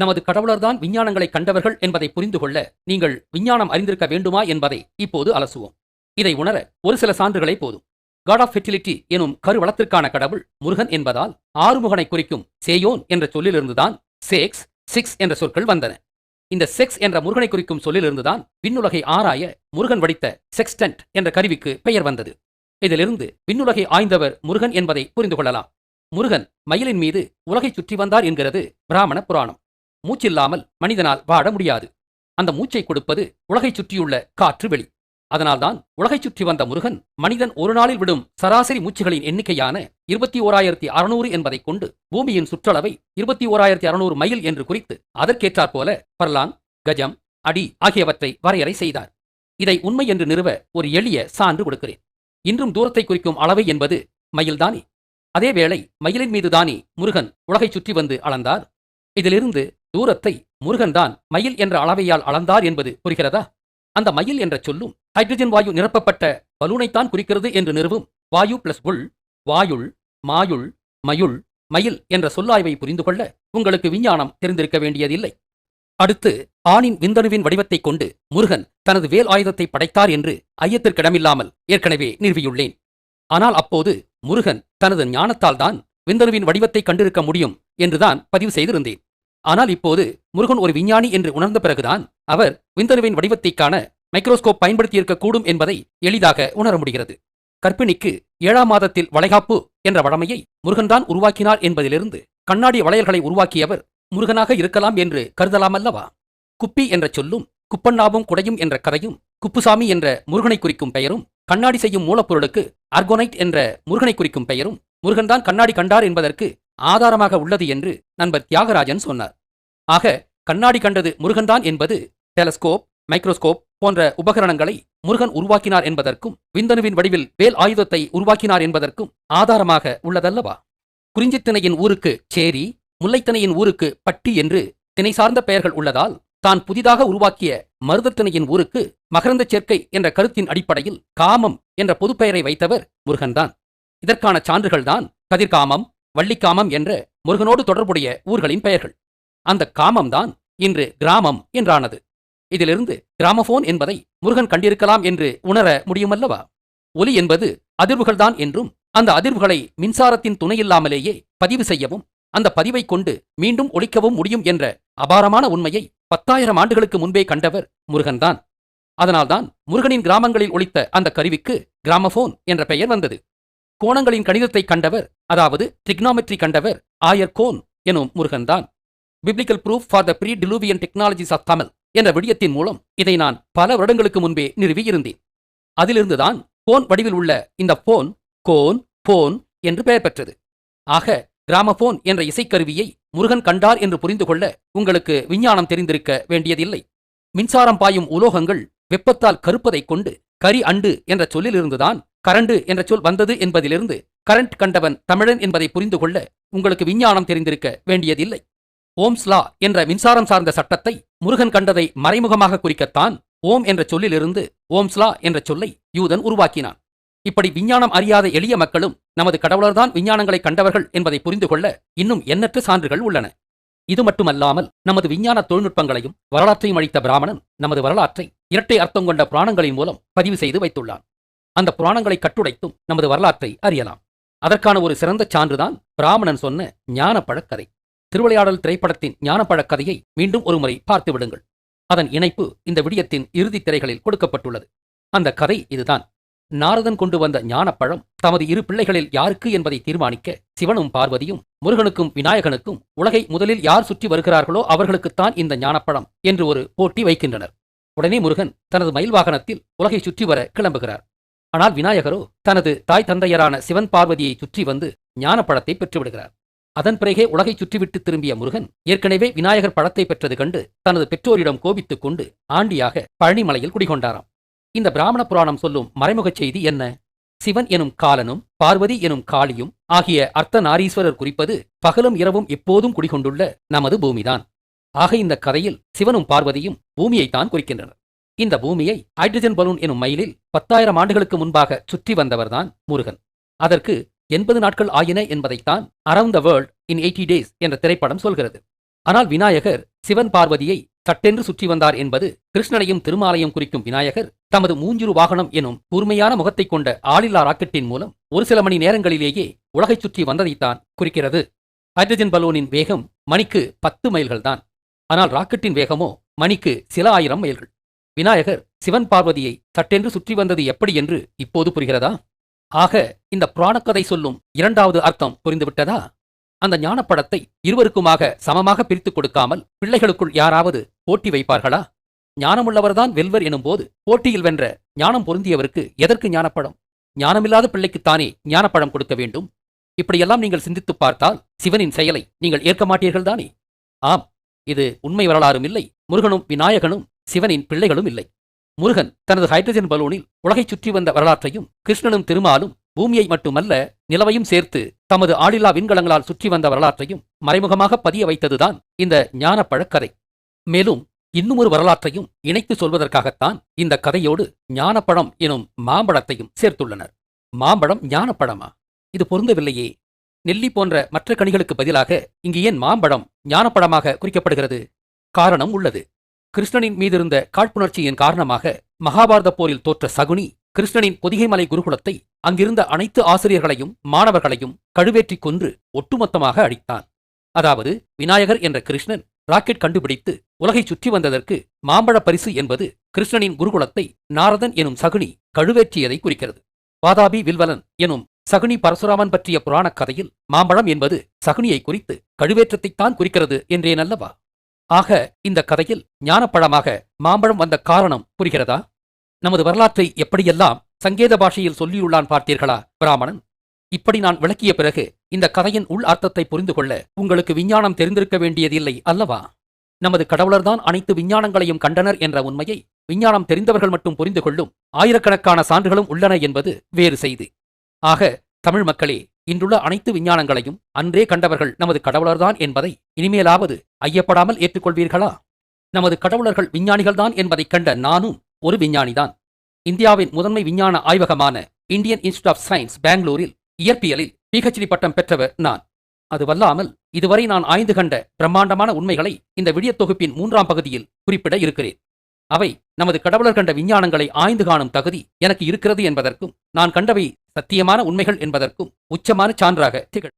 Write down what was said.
நமது கடவுளர்தான் விஞ்ஞானங்களை கண்டவர்கள் என்பதை புரிந்து கொள்ள நீங்கள் விஞ்ஞானம் அறிந்திருக்க வேண்டுமா என்பதை இப்போது அலசுவோம். இதை உணர ஒரு சில சான்றுகளே போதும். காட் ஆஃப் ஃபெர்டிலிட்டி எனும் கருவளத்திற்கான கடவுள் முருகன் என்பதால் ஆறுமுகனை குறிக்கும் சேயோன் என்ற சொல்லிலிருந்துதான் சேக்ஸ் சிக்ஸ் என்ற சொற்கள் வந்தன. இந்த செக்ஸ் என்ற முருகனை குறிக்கும் சொல்லிலிருந்துதான் விண்ணுலகை ஆராய முருகன் வடித்த செக்ஸ்டன்ட் என்ற கருவிக்கு பெயர் வந்தது. இதிலிருந்து விண்ணுலகை ஆய்ந்தவர் முருகன் என்பதை புரிந்து கொள்ளலாம் முருகன் மயிலின் மீது உலகைச் சுற்றி வந்தார் என்கிறது பிராமண புராணம். மூச்சில்லாமல் மனிதனால் வாழ முடியாது. அந்த மூச்சை கொடுப்பது உலகைச் சுற்றியுள்ள காற்று வெளி. அதனால்தான் உலகைச் சுற்றி வந்த முருகன் மனிதன் ஒரு நாளில் விடும் சராசரி மூச்சுகளின் எண்ணிக்கையான இருபத்தி ஓராயிரத்தி அறுநூறு என்பதைக் கொண்டு பூமியின் சுற்றளவை இருபத்தி ஓராயிரத்தி அறுநூறு மைல் என்று குறித்து அதற்கேற்றாற்போல பர்லாங் கஜம் அடி ஆகியவற்றை வரையறை செய்தார். இதை உண்மை என்று நிறுவ ஒரு எளிய சான்று கொடுக்கிறேன். இன்றும் தூரத்தை குறிக்கும் அளவை என்பது மயில்தானே அதேவேளை மயிலின் மீதுதானே முருகன் உலகைச் சுற்றி வந்து அளந்தார். இதிலிருந்து தூரத்தை முருகன்தான் மயில் என்ற அளவையால் அளந்தார் என்பது புரிகிறதா? அந்த மயில் என்ற சொல்லும் ஹைட்ரஜன் வாயு நிரப்பப்பட்ட பலூனைத்தான் குறிக்கிறது என்று நிறுவும் வாயு பிளஸ் உள் வாயுள் மாயுள் மயுள் மயில் என்ற சொல்லாய்வை புரிந்து கொள்ள உங்களுக்கு விஞ்ஞானம் தெரிந்திருக்க வேண்டியதில்லை. அடுத்து ஆணின் விந்தணுவின் வடிவத்தைக் கொண்டு முருகன் தனது வேல் ஆயுதத்தை படைத்தார் என்று ஐயத்திற்கிடமில்லாமல் ஏற்கனவே நிறுவியுள்ளேன். ஆனால் அப்போது முருகன் தனது ஞானத்தால் தான் விந்தணுவின் வடிவத்தை கண்டிருக்க முடியும் என்றுதான் பதிவு செய்திருந்தேன். ஆனால் இப்போது முருகன் ஒரு விஞ்ஞானி என்று உணர்ந்த பிறகுதான் அவர் விந்தணுவின் வடிவத்தைக் காண மைக்ரோஸ்கோப் பயன்படுத்தியிருக்கக்கூடும் என்பதை எளிதாக உணர முடிகிறது. கர்ப்பிணிக்கு ஏழாம் மாதத்தில் வளைகாப்பு என்ற வழமையை முருகன்தான் உருவாக்கினார் என்பதிலிருந்து கண்ணாடி வளையல்களை உருவாக்கியவர் முருகனாக இருக்கலாம் என்று கருதலாமல்லவா? குப்பி என்ற சொல்லும் குப்பண்ணாவும் குடையும் என்ற கதையும் குப்புசாமி என்ற முருகனை குறிக்கும் பெயரும் கண்ணாடி செய்யும் மூலப்பொருளுக்கு ஆர்கோனைட் என்ற முருகனை குறிக்கும் பெயரும் முருகன்தான் கண்ணாடி கண்டார் என்பதற்கு ஆதாரமாக உள்ளது என்று நண்பர் தியாகராஜன் சொன்னார். ஆக கண்ணாடி கண்டது முருகன்தான் என்பது டெலஸ்கோப் மைக்ரோஸ்கோப் போன்ற உபகரணங்களை முருகன் உருவாக்கினார் என்பதற்கும் விந்தணுவின் வடிவில் வேல் ஆயுதத்தை உருவாக்கினார் என்பதற்கும் ஆதாரமாக உள்ளதல்லவா? குறிஞ்சித்திணையின் ஊருக்கு சேரி முல்லைத்திணையின் ஊருக்கு பட்டி என்று திணை சார்ந்த பெயர்கள் உள்ளதால் தான் புதிதாக உருவாக்கிய மருதத்திணையின் ஊருக்கு மகரந்தச் சேர்க்கை என்ற கருத்தின் அடிப்படையில் காமம் என்ற பொதுப்பெயரை வைத்தவர் முருகன்தான். இதற்கான சான்றுகள்தான் கதிர்காமம் வள்ளிக்காமம் என்ற முருகனோடு தொடர்புடைய ஊர்களின் பெயர்கள். அந்த காமம்தான் இன்று கிராமம் என்றானது. இதிலிருந்து கிராமபோன் என்பதை முருகன் கண்டிருக்கலாம் என்று உணர முடியுமல்லவா? ஒலி என்பது அதிர்வுகள்தான் என்றும் அந்த அதிர்வுகளை மின்சாரத்தின் துணையில்லாமலேயே பதிவு செய்யவும் அந்த பதிவைக் கொண்டு மீண்டும் ஒழிக்கவும் முடியும் என்ற அபாரமான உண்மையை பத்தாயிரம் ஆண்டுகளுக்கு முன்பே கண்டவர் முருகன்தான். அதனால்தான் முருகனின் கிராமங்களில் ஒழித்த அந்த கருவிக்கு கிராமபோன் என்ற பெயர் வந்தது. கோணங்களின் கணிதத்தை கண்டவர் அதாவது ட்ரிக்னாமெட்ரி கண்டவர் ஆயர் கோன் எனும் முருகன்தான் biblical proof for the prediluvian technologies of Tamil என்ற விடயத்தின் மூலம் இதை நான் பல வருடங்களுக்கு முன்பே நிறுவியிருந்தேன் அதிலிருந்துதான் போன் வடிவில் உள்ள இந்த போன் கோன் போன் என்று பெயர் பெற்றது. ஆக கிராமபோன் என்ற இசைக்கருவியை முருகன் கண்டார் என்று புரிந்து கொள்ள உங்களுக்கு விஞ்ஞானம் தெரிந்திருக்க வேண்டியதில்லை. மின்சாரம் பாயும் உலோகங்கள் வெப்பத்தால் கருப்பதைக் கொண்டு கரி அண்டு என்ற சொல்லிலிருந்துதான் கரண்டு என்ற சொல் வந்தது என்பதிலிருந்து கரண்ட் கண்டவன் தமிழன் என்பதை புரிந்து கொள்ள உங்களுக்கு விஞ்ஞானம் தெரிந்திருக்க வேண்டியதில்லை. ஓம்ஸ்லா என்ற மின்சாரம் சார்ந்த சட்டத்தை முருகன் கண்டதை மறைமுகமாக குறிக்கத்தான் ஓம் என்ற சொல்லிலிருந்து ஓம்ஸ்லா என்ற சொல்லை யூதன் உருவாக்கினான். இப்படி விஞ்ஞானம் அறியாத எளிய மக்களும் நமது கடவுளர்தான் விஞ்ஞானங்களை கண்டவர்கள் என்பதை புரிந்து கொள்ள இன்னும் எண்ணற்ற சான்றுகள் உள்ளன. இது மட்டுமல்லாமல் நமது விஞ்ஞான தொழில்நுட்பங்களையும் வரலாற்றையும் அளித்த பிராமணன் நமது வரலாற்றை இரட்டை அர்த்தம் கொண்ட புராணங்களின் மூலம் பதிவு செய்து வைத்துள்ளான். அந்த புராணங்களை கட்டுடைத்தும் நமது வரலாற்றை அறியலாம். அதற்கான ஒரு சிறந்த சான்றுதான் பிராமணன் சொன்ன ஞானப்பழக்கதை. திருவிளையாடல் திரைப்படத்தின் ஞானப்பழக் கதையை மீண்டும் ஒருமுறை பார்த்து விடுங்கள். அதன் இணைப்பு இந்த விடியத்தின் இறுதித் திரைகளில் கொடுக்கப்பட்டுள்ளது. அந்த கதை இதுதான். நாரதன் கொண்டு வந்த ஞானப்பழம் தமது இரு பிள்ளைகளில் யாருக்கு என்பதை தீர்மானிக்க சிவனும் பார்வதியும் முருகனுக்கும் விநாயகனுக்கும் உலகை முதலில் யார் சுற்றி வருகிறார்களோ அவர்களுக்குத்தான் இந்த ஞானப்பழம் என்று ஒரு போட்டி வைக்கின்றனர். உடனே முருகன் தனது மயில் வாகனத்தில் உலகை சுற்றி வர கிளம்புகிறார். ஆனால் விநாயகரோ தனது தாய் தந்தையரான சிவன் பார்வதியை சுற்றி வந்து ஞானப்பழத்தை பெற்றுவிடுகிறார். அதன் பிறகே உலகை சுற்றிவிட்டு திரும்பிய முருகன் ஏற்கனவே விநாயகர் பழத்தை பெற்றது கண்டு தனது பெற்றோரிடம் கோபித்துக் கொண்டு ஆண்டியாக பழனிமலையில் குடிகொண்டாராம். இந்த பிராமண புராணம் சொல்லும் மறைமுகச் செய்தி என்ன? சிவன் எனும் காலனும் பார்வதி எனும் காளியும் ஆகிய அர்த்த நாரீஸ்வரர் குறிப்பது பகலும் இரவும் எப்போதும் குடிகொண்டுள்ள நமது பூமிதான். ஆக இந்த கதையில் சிவனும் பார்வதியும் பூமியைத்தான் குறிக்கின்றனர். இந்த பூமியை ஹைட்ரஜன் பலூன் எனும் மயிலில் பத்தாயிரம் ஆண்டுகளுக்கு முன்பாக சுற்றி வந்தவர்தான் முருகன். அதற்கு எண்பது நாட்கள் ஆயின என்பதைத்தான் around the world in eighty days என்ற திரைப்படம் சொல்கிறது. ஆனால் விநாயகர் சிவன் பார்வதியை சட்டென்று சுற்றி வந்தார் என்பது கிருஷ்ணனையும் திருமாலையும் குறிக்கும் விநாயகர் தமது மூஞ்சுரு வாகனம் எனும் கூர்மையான முகத்தைக் கொண்ட ஆளில்லா ராக்கெட்டின் மூலம் ஒரு சில மணி நேரங்களிலேயே உலகைச் சுற்றி வந்ததைத்தான் குறிக்கிறது. ஹைட்ரஜன் பலூனின் வேகம் மணிக்கு பத்து மைல்கள்தான். ஆனால் ராக்கெட்டின் வேகமோ மணிக்கு சில ஆயிரம் மைல்கள். விநாயகர் சிவன் பார்வதியை சட்டென்று சுற்றி வந்தது எப்படி என்று இப்போது புரிகிறதா? ஆக இந்த புராணக்கதை சொல்லும் இரண்டாவது அர்த்தம் புரிந்துவிட்டதா? அந்த ஞானப்படத்தை இருவருக்குமாக சமமாக பிரித்துக் கொடுக்காமல் பிள்ளைகளுக்குள் யாராவது போட்டி வைப்பார்களா? ஞானமுள்ளவர்தான் வெல்வர் எனும்போது போட்டியில் வென்ற ஞானம் பொருந்தியவருக்கு எதற்கு ஞானப்படம்? ஞானமில்லாத பிள்ளைக்குத்தானே ஞானப்படம் கொடுக்க வேண்டும்? இப்படியெல்லாம் நீங்கள் சிந்தித்துப் பார்த்தால் சிவனின் செயலை நீங்கள் ஏற்க மாட்டீர்கள் தானே ஆம் இது உண்மை வரலாறும் இல்லை. முருகனும் விநாயகனும் சிவனின் பிள்ளைகளும் இல்லை. முருகன் தனது ஹைட்ரஜன் பலூனில் உலகைச் சுற்றி வந்த வரலாற்றையும் கிருஷ்ணனும் திருமாலும் பூமியை மட்டுமல்ல நிலவையும் சேர்த்து தமது ஆளில்லா விண்கலங்களால் சுற்றி வந்த வரலாற்றையும் மறைமுகமாக பதிய வைத்ததுதான் இந்த ஞானப்பழக் கதை மேலும் இன்னும் ஒரு வரலாற்றையும் இணைத்து சொல்வதற்காகத்தான் இந்த கதையோடு ஞானப்பழம் எனும் மாம்பழத்தையும் சேர்த்துள்ளனர். மாம்பழம் ஞானப்பழமா? இது பொருந்தவில்லையே. நெல்லி போன்ற மற்ற கனிகளுக்கு பதிலாக இங்கு ஏன் மாம்பழம் ஞானப்பழமாக குறிக்கப்படுகிறது? காரணம் உள்ளது. கிருஷ்ணனின் மீதிருந்த காழ்ப்புணர்ச்சியின் காரணமாக மகாபாரத போரில் தோற்ற சகுனி கிருஷ்ணனின் பொதிகைமலை குருகுலத்தை அங்கிருந்த அனைத்து ஆசிரியர்களையும் மாணவர்களையும் கழுவேற்றிக் கொன்று ஒட்டுமொத்தமாக அழித்தான். அதாவது விநாயகர் என்ற கிருஷ்ணன் ராக்கெட் கண்டுபிடித்து உலகைச் சுற்றி வந்ததற்கு மாம்பழ பரிசு என்பது கிருஷ்ணனின் குருகுலத்தை நாரதன் எனும் சகுனி கழுவேற்றியதை குறிக்கிறது. வாதாபி வில்வலன் எனும் சகுனி பரசுராமன் பற்றிய புராணக் கதையில் மாம்பழம் என்பது சகுனியை குறித்து கழுவேற்றத்தைத்தான் குறிக்கிறது என்றேனல்லவா ஆக இந்த கதையில் ஞானப்பழமாக மாம்பழம் வந்த காரணம் புரிகிறதா? நமது வரலாற்றை எப்படியெல்லாம் சங்கேத பாஷையில் சொல்லியுள்ளான் பார்த்தீர்களா பிராமணன்? இப்படி நான் விளக்கிய பிறகு இந்த கதையின் உள் அர்த்தத்தை புரிந்து கொள்ள உங்களுக்கு விஞ்ஞானம் தெரிந்திருக்க வேண்டியதில்லை அல்லவா? நமது கடவுளர்தான் அனைத்து விஞ்ஞானங்களையும் கண்டனர் என்ற உண்மையை விஞ்ஞானம் தெரிந்தவர்கள் மட்டும் புரிந்து கொள்ளும் ஆயிரக்கணக்கான சான்றுகளும் உள்ளன என்பது வேறு செய்தி. ஆக தமிழ் மக்களே இன்றுள்ள அனைத்து விஞ்ஞானங்களையும் அன்றே கண்டவர்கள் நமது கடவுளர்தான் என்பதை இனிமேலாவது ஐயப்படாமல் ஏற்றுக்கொள்வீர்களா? நமது கடவுளர்கள் விஞ்ஞானிகள்தான் என்பதைக் கண்ட நானும் ஒரு விஞ்ஞானிதான். இந்தியாவின் முதன்மை விஞ்ஞான ஆய்வகமான இந்தியன் இன்ஸ்டியூட் ஆஃப் சயின்ஸ் பெங்களூரில் இயற்பியலில் பிஹெச்டி பட்டம் பெற்றவர் நான். அதுவல்லாமல் இதுவரை நான் ஆய்ந்து கண்ட பிரம்மாண்டமான உண்மைகளை இந்த விடியத் தொகுப்பின் மூன்றாம் பகுதியில் குறிப்பிட இருக்கிறேன். அவை நமது கடவுளர் கண்ட விஞ்ஞானங்களை ஆய்ந்து காணும் தகுதி எனக்கு இருக்கிறது என்பதற்கும் நான் கண்டவை சத்தியமான உண்மைகள் என்பதற்கும் உச்சமான சான்றாக திகழ்